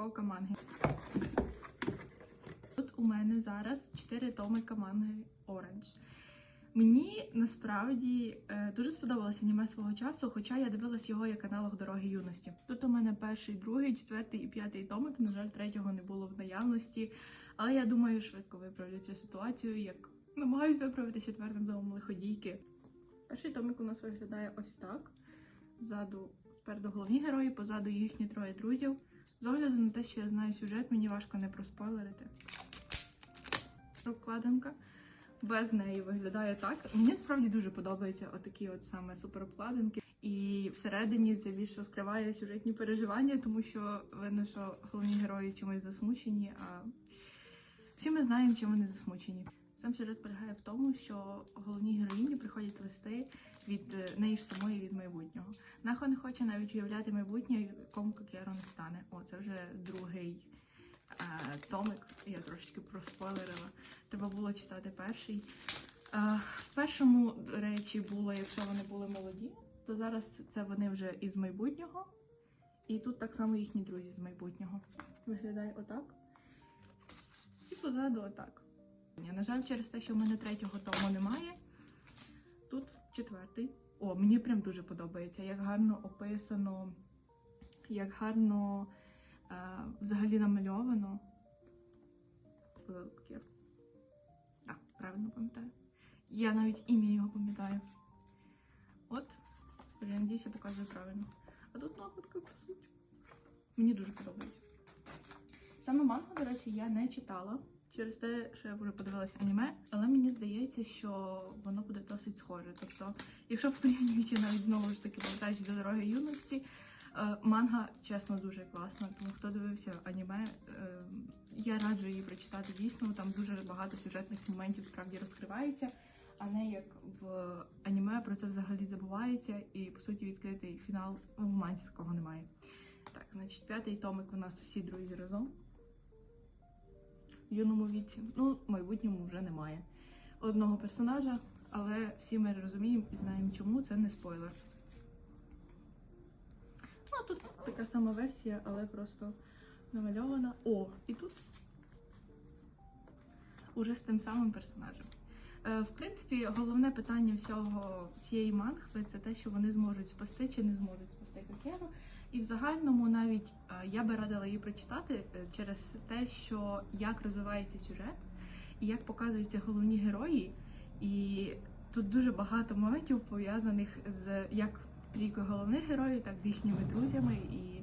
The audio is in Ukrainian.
розпаковка манги. Тут у мене зараз 4 томика манги Orange. Мені насправді е, дуже сподобалося аніме свого часу, хоча я дивилась його як аналог дороги юності. Тут у мене перший, другий, четвертий і п'ятий томик. На жаль, третього не було в наявності. Але я думаю, швидко виправлю цю ситуацію, як намагаюсь виправити четвертим домом лиходійки. Перший томик у нас виглядає ось так. Ззаду спереду головні герої, позаду їхні троє друзів. З огляду на те, що я знаю сюжет, мені важко не проспойлерити. Обкладинка без неї виглядає так. Мені справді дуже подобаються отакі от саме суперобкладинки. І всередині це більш розкриває сюжетні переживання, тому що видно, що головні герої чимось засмучені, а всі ми знаємо, чим вони засмучені. Сам сюжет полягає в тому, що головній героїні приходять листи від е, неї ж самої від майбутнього. Нахо не хоче навіть уявляти майбутнє, в якому Кокєро не стане. О, це вже другий е, томик. Я трошечки проспойлерила. Треба було читати перший. Е, в першому, до речі, було, якщо вони були молоді, то зараз це вони вже із майбутнього. І тут так само їхні друзі з майбутнього. Виглядає отак. І позаду отак. На жаль, через те, що в мене третього тому немає. Тут четвертий. О, мені прям дуже подобається, як гарно описано, як гарно е, взагалі намальовано. Так, правильно пам'ятаю. Я навіть ім'я його пам'ятаю. От, я надіюсь, я показую правильно. А тут нагодка красуть. Мені дуже подобається. Саме мангу, до речі, я не читала через те, що я вже подивилася аніме, але мені здається, що воно буде досить схоже. Тобто, якщо порівнюючи навіть знову ж таки повертаючись до дороги юності, е, манга чесно дуже класна. Тому хто дивився аніме, е, я раджу її прочитати дійсно. Там дуже багато сюжетних моментів справді розкривається. А не як в аніме про це взагалі забувається, і по суті відкритий фінал в манці такого немає. Так, значить, п'ятий томик у нас всі друзі разом юному віці. Ну, в майбутньому вже немає одного персонажа, але всі ми розуміємо і знаємо, чому це не спойлер. Ну, а тут така сама версія, але просто намальована. О, і тут уже з тим самим персонажем. Е, В принципі, головне питання всього всієї мангви це те, що вони зможуть спасти чи не зможуть спасти Кокеру. І в загальному навіть е, я би радила її прочитати е, через те, що як розвивається сюжет і як показуються головні герої. І тут дуже багато моментів пов'язаних з як трійкою головних героїв, так з їхніми друзями. І